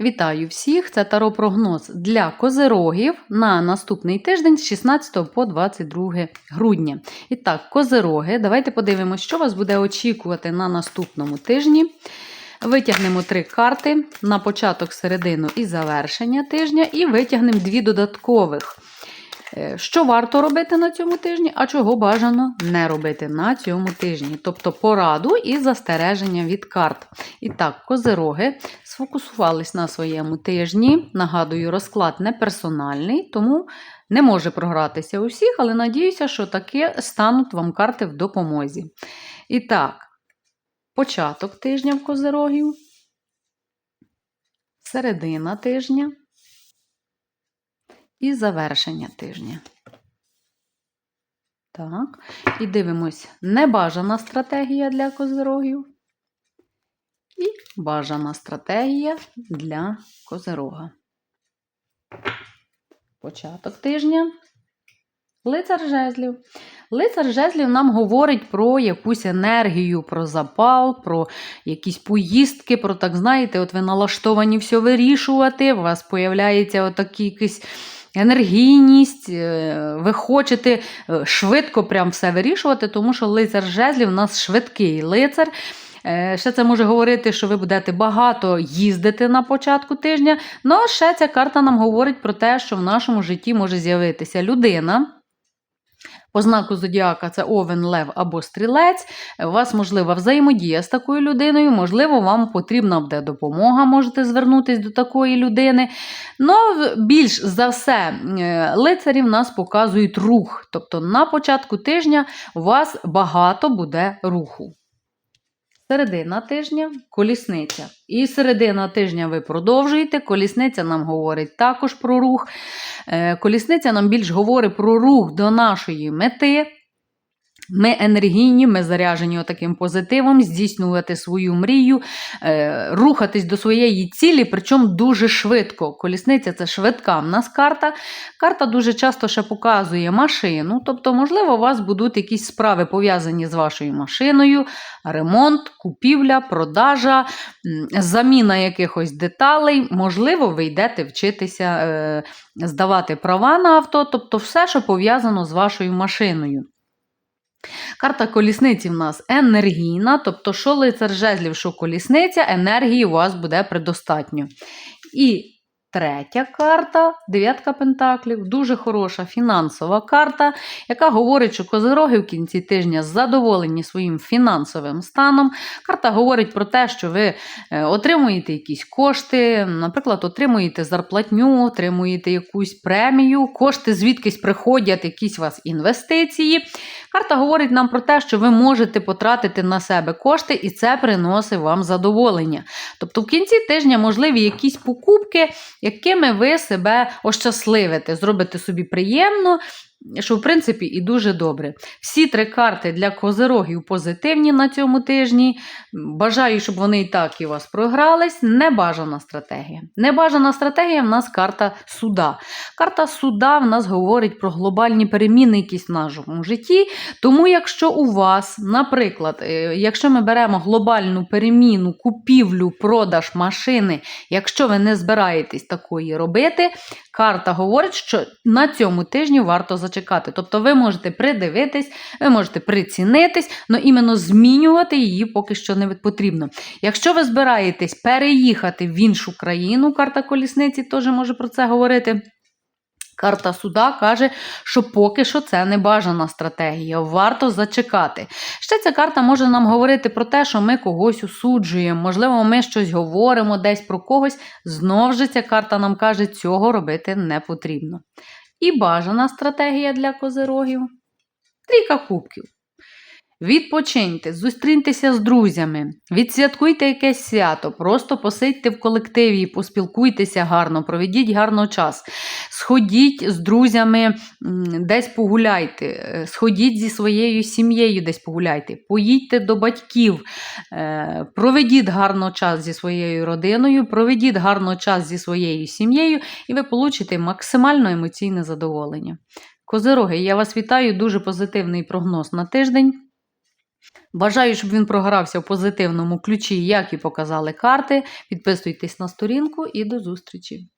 Вітаю всіх! Це таро прогноз для козирогів на наступний тиждень з 16 по 22 грудня. І так, козироги, давайте подивимося, що вас буде очікувати на наступному тижні. Витягнемо три карти на початок, середину і завершення тижня, і витягнемо дві додаткових. Е, Що варто робити на цьому тижні, а чого бажано не робити на цьому тижні. Тобто пораду і застереження від карт. І так, козироги сфокусувались на своєму тижні. Нагадую, розклад не персональний, тому не може програтися усіх, але надіюся, що таке стануть вам карти в допомозі. І так, початок тижня в козирогів, середина тижня і завершення тижня. Так, і дивимось небажана стратегія для козирогів. І бажана стратегія для козирога. Початок тижня. Лицар жезлів. Лицар жезлів нам говорить про якусь енергію, про запал, про якісь поїздки, про так, знаєте, от ви налаштовані все вирішувати, у вас появляється отакі якісь енергійність, е, ви хочете е, швидко прям все вирішувати, тому що лицар жезлів у нас швидкий лицар. Е, Ще це може говорити, що ви будете багато їздити на початку тижня. Ну, ще ця карта нам говорить про те, що в нашому житті може з'явитися людина. По знаку зодіака це овен, лев або стрілець. У вас можлива взаємодія з такою людиною, можливо, вам потрібна буде допомога, можете звернутися до такої людини. Ну, більш за все, е, лицарі в нас показують рух. Тобто на початку тижня у вас багато буде руху. Середина тижня колісниця. І середина тижня ви продовжуєте. Колісниця нам говорить також про рух. Е, Колісниця нам більш говорить про рух до нашої мети. Ми енергійні, ми заряжені таким позитивом, здійснювати свою мрію, е, рухатись до своєї цілі, причому дуже швидко. Колісниця це швидка в нас карта. Карта дуже часто ще показує машину. Тобто, можливо, у вас будуть якісь справи пов'язані з вашою машиною, ремонт, купівля, продажа, заміна якихось деталей. Можливо, ви йдете вчитися е, здавати права на авто, тобто все, що пов'язано з вашою машиною. Карта колісниці в нас енергійна, тобто, що лицар жезлів, що колісниця, енергії у вас буде предостатньо. І третя карта, дев'ятка пентаклів, дуже хороша фінансова карта, яка говорить, що козироги в кінці тижня задоволені своїм фінансовим станом. Карта говорить про те, що ви е, отримуєте якісь кошти, наприклад, отримуєте зарплатню, отримуєте якусь премію, кошти звідкись приходять, якісь у вас інвестиції. Карта говорить нам про те, що ви можете потратити на себе кошти, і це приносить вам задоволення. Тобто в кінці тижня можливі якісь покупки, якими ви себе ощасливите, зробите собі приємно. Що, в принципі, і дуже добре. Всі три карти для козирогів позитивні на цьому тижні. Бажаю, щоб вони і так і вас програлись. Небажана стратегія. Небажана стратегія в нас карта суда. Карта суда в нас говорить про глобальні переміни якісь в нашому житті. Тому, якщо у вас, наприклад, е, якщо ми беремо глобальну переміну, купівлю, продаж машини, якщо ви не збираєтесь такої робити, карта говорить, що на цьому тижні варто зачекати. Тобто ви можете придивитись, ви можете прицінитись, але іменно змінювати її поки що не потрібно. Якщо ви збираєтесь переїхати в іншу країну, карта колісниці теж може про це говорити. Карта суда каже, що поки що це не бажана стратегія, варто зачекати. Ще ця карта може нам говорити про те, що ми когось осуджуємо, можливо, ми щось говоримо десь про когось. Знов же ця карта нам каже, цього робити не потрібно. І бажана стратегія для козирогів трійка кубків. Відпочиньте, зустріньтеся з друзями, відсвяткуйте якесь свято, просто посидьте в колективі, поспілкуйтеся гарно, проведіть гарно час. Сходіть з друзями, десь погуляйте, е, сходіть зі своєю сім'єю, десь погуляйте, поїдьте до батьків, е, проведіть гарно час зі своєю родиною, проведіть гарно час зі своєю сім'єю, і ви получите максимально емоційне задоволення. Козироги, я вас вітаю, дуже позитивний прогноз на тиждень. Бажаю, щоб він програвся в позитивному ключі, як і показали карти. Підписуйтесь на сторінку і до зустрічі!